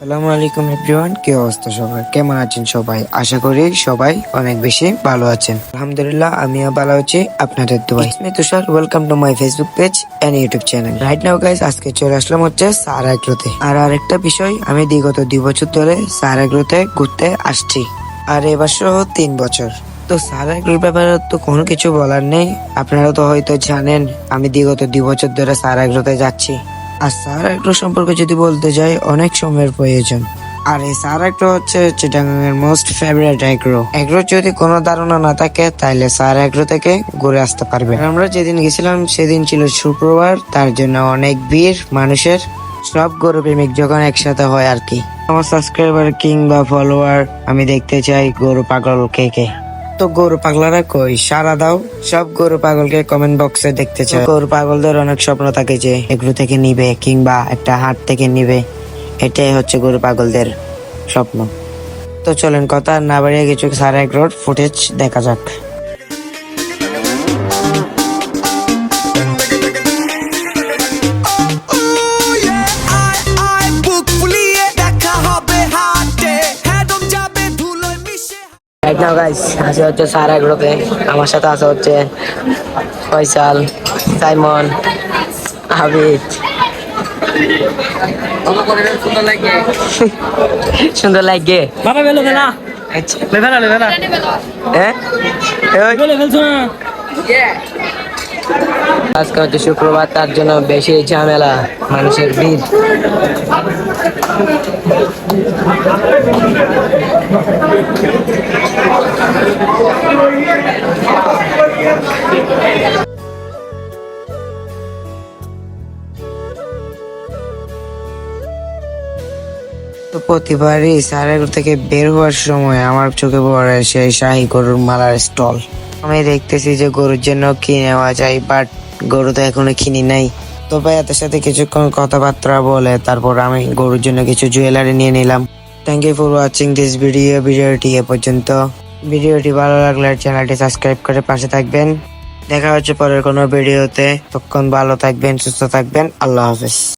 আসসালামু আলাইকুম এভরিওয়ান, কি অবস্থা সবাই? কেমন আছেন সবাই? আশা করি সবাই অনেক বেশি ভালো আছেন। আলহামদুলিল্লাহ, আমিও ভালো আছি। আপনাদের দোয়াই আমি Tushar welcome to my Facebook page and YouTube channel right now guys আজকে চলে আসলাম হচ্ছে সারাগ্রোতে আর আরেকটা বিষয়, আমি বিগত দুই বছর ধরে সারাগ্রোতে ঘুরতে আসছি। আর এবার সহ তিন বছর। তো সারাগ্রোর ব্যাপারে তো কোনো কিছু বলার নেই। আপনারা তো হয়তো জানেন, আমি বিগত দুই বছর ধরে সারাগ্রোতে যাচ্ছি। আর সার অ্যাগ্রো সম্পর্কে যদি বলতে যাই, অনেক সময়ের প্রয়োজন। আর এই সার অ্যাগ্রো হচ্ছে চিটাগাংয়ের মোস্ট ফেভারিট অ্যাগ্রো অ্যাগ্রো যদি কোনো ধারণা না থাকে তাহলে সার অ্যাগ্রো থেকে ঘুরে আসতে পারবে। আমরা যেদিন গেছিলাম, সেদিন ছিল শুক্রবার, তার জন্য অনেক ভিড়, মানুষের। সব গরু প্রেমিক যখন একসাথে হয় আর কি। আমার সাবস্ক্রাইবার কিংবা ফলোয়ার আমি দেখতে চাই গরু পাগল কে কে। তো গরু পাগলারা কই? সারা দাও। সব গরু পাগলকে কমেন্ট বক্সে দেখতে চাই। গরু পাগলদের অনেক স্বপ্ন থাকে যে এগুলো থেকে নিবে কিংবা একটা হাট থেকে নিবে। এটাই হচ্ছে গরু পাগলদের স্বপ্ন। তো চলেন, কথা না বাড়িয়ে কিছু সারা এক রোড ফুটেজ দেখা যাক। রাইট নাও গাইস আছে হচ্ছে সারা গ্রুপে আমার সাথে আছে হচ্ছে ফয়সাল সাইমন আবিদ সুন্দর লাগে। বাবা বেলো ফেলা আচ্ছা। লেভেলা হ্যাঁ আজকে হচ্ছে শুক্রবার তার জন্য বেশি ঝামেলা মানুষের ভিড়। প্রতিবারই সারের থেকে বের হওয়ার সময় আমার চোখে পড়ে সেই শাহী গরুর মালার স্টল। আমি দেখতেছি যে গরুর জন্য কি নেওয়া যায় বাট গরু তো এখনও কিনি নাই। তো ভাই সাথে কিছুক্ষণ কথাবার্তা বলে, তারপর আমি গরুর জন্য কিছু জুয়েলারি নিয়ে নিলাম। Thank you for watching this video ভিডিওটি এ পর্যন্ত। ভিডিওটি ভালো লাগলে চ্যানেলটি সাবস্ক্রাইব করে পাশে থাকবেন। দেখা হচ্ছে পরের কোনো ভিডিওতে। তখন ভালো থাকবেন, সুস্থ থাকবেন। আল্লাহ হাফেজ।